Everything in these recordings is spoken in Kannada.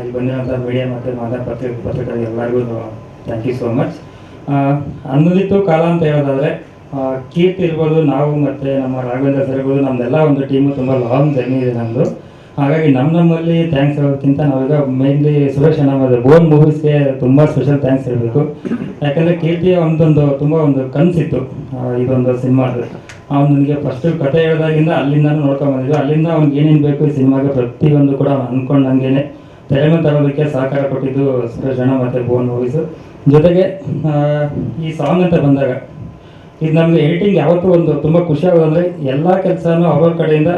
ಇಲ್ಲಿ ಬಂದಿರೋಂಥ ಮೀಡಿಯಾ ಮತ್ತು ಮಾತಾ ಪತ್ರಿಕೆ ಪತ್ರಿಕರಿಗೆ ಎಲ್ಲರಿಗೂ ಥ್ಯಾಂಕ್ ಯು ಸೋ ಮಚ್ ಅನ್ನೋದಿತ್ತು ಕಾಲ ಅಂತ ಹೇಳೋದಾದರೆ ಕೀರ್ತಿ ಇರ್ಬೋದು, ನಾವು ಮತ್ತು ನಮ್ಮ ರಾಘವೇಂದ್ರ ಸರ್ ಇರ್ಬೋದು ನಮ್ಮದೆಲ್ಲ ಒಂದು ಟೀಮು ತುಂಬ ಲಾಂಗ್ ಜರ್ನಿ ಇದೆ ನಮ್ಮದು ಹಾಗಾಗಿ ನಮ್ಮ ನಮ್ಮಲ್ಲಿ ಥ್ಯಾಂಕ್ಸ್ ಹೇಳೋದಕ್ಕಿಂತ ನಾವೀಗ ಮೇನ್ಲಿ ಸುರೇಶ್ ಅಣ್ಣ ಬೋನ್ ಮೂವೀಸ್ಗೆ ತುಂಬ ಸ್ಪೆಷಲ್ ಥ್ಯಾಂಕ್ಸ್ ಹೇಳಬೇಕು. ಯಾಕಂದರೆ ಕೀರ್ತಿಯ ಒಂದೊಂದು ತುಂಬ ಒಂದು ಕನಸಿತ್ತು ಇದೊಂದು ಸಿನಿಮಾದ. ಅವ್ನು ನನಗೆ ಫಸ್ಟ್ ಕತೆ ಹೇಳಿದಾಗಿಂದ ಅಲ್ಲಿಂದ ನೋಡ್ಕೊಂಬಂದಿದ್ದು ಅಲ್ಲಿಂದ ಅವ್ನಿಗೆ ಏನೇನು ಬೇಕು ಈ ಸಿನಿಮಾಗೆ ಪ್ರತಿಯೊಂದು ಕೂಡ ಅವ್ನು ಅಂದ್ಕೊಂಡಂಗೆ ತೆರೆ ಮೇಲೆ ತರೋದಕ್ಕೆ ಸಹಕಾರ ಕೊಟ್ಟಿದ್ದು ಸುರೇಶ್ ಮತ್ತು ಭುವನ್ ಮೂವೀಸು ಜೊತೆಗೆ ಈ ಸಾಂಗ್ ಅಂತ ಬಂದಾಗ, ಇದು ನಮಗೆ ಎಡಿಟಿಂಗ್ ಯಾವತ್ತೂ ಒಂದು ತುಂಬ ಖುಷಿ ಅಂದರೆ ಎಲ್ಲ ಕೆಲಸನೂ ಅವರ ಕಡೆಯಿಂದ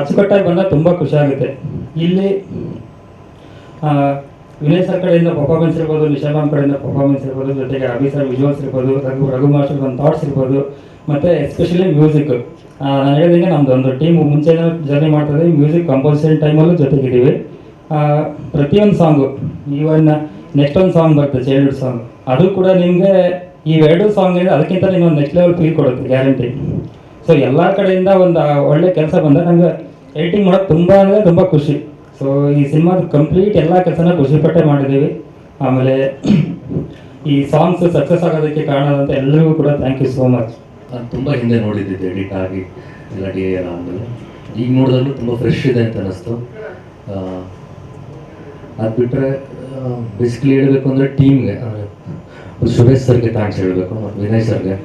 ಅಚ್ಚುಕಟ್ಟಾಗಿ ಬಂದಾಗ ತುಂಬ ಖುಷಿ ಆಗುತ್ತೆ. ಇಲ್ಲಿ ವಿನಯ್ ಸರ್ ಕಡೆಯಿಂದ ಪರ್ಫಾರ್ಮೆನ್ಸ್ ಇರ್ಬೋದು, ನಿಶಾ ಕಡೆಯಿಂದ ಪರ್ಫಾರ್ಮೆನ್ಸ್ ಇರ್ಬೋದು, ಜೊತೆಗೆ ಅಭಿ ಸರ್ ವಿಜುವಲ್ಸ್ ಇರ್ಬೋದು, ರಘು ರಘು ಮಾಸ್ಟರ್ ಒಂದು ಥಾಟ್ಸ್ ಇರ್ಬೋದು, ಮತ್ತು ಎಸ್ಪೆಷಲಿ ಮ್ಯೂಸಿಕ್ ನಾನು ಹೇಳಿದಂಗೆ ನಮ್ದು ಒಂದು ಟೀಮ್ ಮುಂಚೆನೇ ಜರ್ನಿ ಮಾಡ್ತಾ ಮ್ಯೂಸಿಕ್ ಕಂಪೋಸಿಷನ್ ಟೈಮಲ್ಲೂ ಜೊತೆಗಿದ್ದೀವಿ. ಪ್ರತಿಯೊಂದು ಸಾಂಗು ಈವನ್ ನೆಕ್ಸ್ಟ್ ಒಂದು ಸಾಂಗ್ ಬರ್ತದೆ ಚೈಲ್ಡ್ಹುಡ್ ಸಾಂಗ್ ಅದು ಕೂಡ ನಿಮಗೆ ಈ ಎರಡು ಸಾಂಗ್ ಅದಕ್ಕಿಂತ ನಿಮ್ಗೆ ನೆಕ್ಸ್ಟ್ ಲೆವೆಲ್ ಫೀಲ್ ಕೊಡುತ್ತೆ ಗ್ಯಾರಂಟಿ ಸೊ ಎಲ್ಲ ಕಡೆಯಿಂದ ಒಂದು ಒಳ್ಳೆ ಕೆಲಸ ಬಂದಾಗ ನಂಗೆ ಎಡಿಟಿಂಗ್ ಮಾಡೋದು ತುಂಬ ಅಂದರೆ ತುಂಬ ಖುಷಿ. ಸೊ ಈ ಸಿನಿಮಾದ ಕಂಪ್ಲೀಟ್ ಎಲ್ಲ ಕೆಲಸನ ಖುಷಿಪಟ್ಟೆ ಮಾಡಿದ್ದೀವಿ. ಆಮೇಲೆ ಈ ಸಾಂಗ್ಸ್ ಸಕ್ಸಸ್ ಆಗೋದಕ್ಕೆ ಕಾರಣ ಅಂತ ಎಲ್ಲರಿಗೂ ಕೂಡ ಥ್ಯಾಂಕ್ ಯು ಸೋ ಮಚ್ ನಾನು ತುಂಬ ಹಿಂದೆ ನೋಡಿದ್ದಿದ್ದೆ ಎಡಿಟ್ ಆಗಿ, ಎಲ್ಲ ಡಿ ಎಲ್ಲ ಆದಮೇಲೆ. ಈಗ ನೋಡಿದಾಗಲೂ ತುಂಬ ಫ್ರೆಶ್ ಇದೆ ಅಂತ ಅನ್ನಿಸ್ತು ಅದು ಬಿಟ್ಟರೆ ಬೇಸಿಕಲಿ ಹೇಳಬೇಕು ಅಂದರೆ ಟೀಮ್ಗೆ. ಸುರೇಶ್ ಸರ್ಗೆ ಥ್ಯಾಂಕ್ಸ್ ಹೇಳಬೇಕು, ಮತ್ತು ವಿನಯ್ ಸರ್ಗೆ.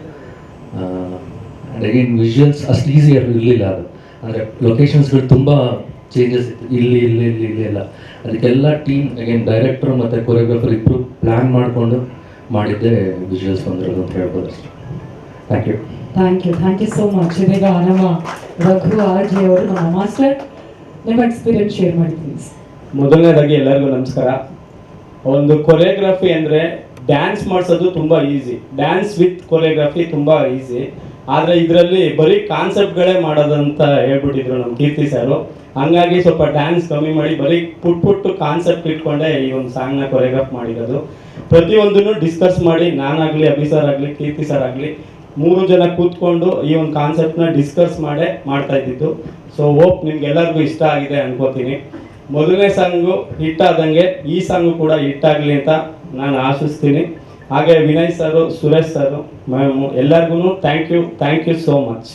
ಆ್ಯಂಡ್ ಅಗೇನ್ ವಿಜುವಲ್ಸ್ ಅಷ್ಟು ಈಸಿ ಇರಲಿಲ್ಲ ಅದು. ಅಂದರೆ ಲೊಕೇಶನ್ಸ್ಗಳು ತುಂಬ ಚೇಂಜಸ್ ಇತ್ತು. ಇಲ್ಲಿ ಇಲ್ಲಿ ಇಲ್ಲಿ ಇಲ್ಲಿ ಎಲ್ಲ. ಅದಕ್ಕೆಲ್ಲ ಟೀಮ್ ಅಗೇನ್ ಡೈರೆಕ್ಟ್ರು ಮತ್ತು ಕೊರಿಯೋಗ್ರಾಫರ್ ಇಬ್ಬರು ಪ್ಲ್ಯಾನ್ ಮಾಡಿಕೊಂಡು ಮಾಡಿದ್ದೆ ವಿಜುವಲ್ಸ್ ಬಂದಿರೋದು ಅಂತ ಹೇಳ್ಬೋದು ಅಷ್ಟು. Thank you thank you thank you so much ಇದೀಗ ನಮ್ಮ ರಘು, ಆರ್ ಜಿ ಅವರು ನಮ್ಮ ಮಾಸ್ಟರ್. ನಿಮ್ಮ ಎಕ್ಸ್ಪೀರಿಯನ್ಸ್ ಶೇರ್ ಮಾಡಿ ಪ್ಲೀಸ್ ಮೊದಲನೇದಾಗಿ ಎಲ್ಲರಿಗೂ ನಮಸ್ಕಾರ. ಒಂದು ಕೊರಿಯೋಗ್ರಫಿ ಅಂದರೆ ಡ್ಯಾನ್ಸ್ ಮಾಡಿಸೋದು ತುಂಬ ಈಸಿ ಡ್ಯಾನ್ಸ್ ವಿತ್ ಕೊರಿಯೋಗ್ರಫಿ ತುಂಬ ಈಸಿ ಆದರೆ ಇದರಲ್ಲಿ ಬರೀ ಕಾನ್ಸೆಪ್ಟ್ಗಳೇ ಮಾಡೋದಂತ ಹೇಳ್ಬಿಟ್ಟಿದ್ರು ನಮ್ಮ ಕೀರ್ತಿ ಸರು. ಹಂಗಾಗಿ ಸ್ವಲ್ಪ ಡ್ಯಾನ್ಸ್ ಕಮ್ಮಿ ಮಾಡಿ ಬರೀ ಪುಟ್ ಪುಟ್ಟು ಕಾನ್ಸೆಪ್ಟ್ ಇಟ್ಕೊಂಡೆ ಈ ಒಂದು ಸಾಂಗ್ನ ಕೊರಿಯೋಗ್ರಾಫ್ ಮಾಡಿರೋದು. ಪ್ರತಿಯೊಂದನ್ನು ಡಿಸ್ಕಸ್ ಮಾಡಿ, ನಾನಾಗಲಿ ಅಭಿ ಸರ್ ಆಗಲಿ ಕೀರ್ತಿ ಸರ್ ಆಗಲಿ ಮೂರು ಜನ ಕೂತ್ಕೊಂಡು ಈ ಒಂದು ಕಾನ್ಸೆಪ್ಟ್ನ ಡಿಸ್ಕಸ್ ಮಾಡೇ ಮಾಡ್ತಾ ಇದ್ದಿದ್ದು. ಸೊ ಹೋಪ್ ನಿಮ್ಗೆಲ್ಲರಿಗೂ ಇಷ್ಟ ಆಗಿದೆ ಅನ್ಕೋತೀನಿ. ಮೊದಲನೇ ಸಾಂಗು ಹಿಟ್ಟಾದಂಗೆ ಈ ಸಾಂಗು ಕೂಡ ಹಿಟ್ಟಾಗಲಿ ಅಂತ ನಾನು ಆಶಿಸ್ತೀನಿ. ಹಾಗೆ Vinay sir, Suresh sir ma'am ಎಲ್ಲರಿಗೂ thank you thank you so much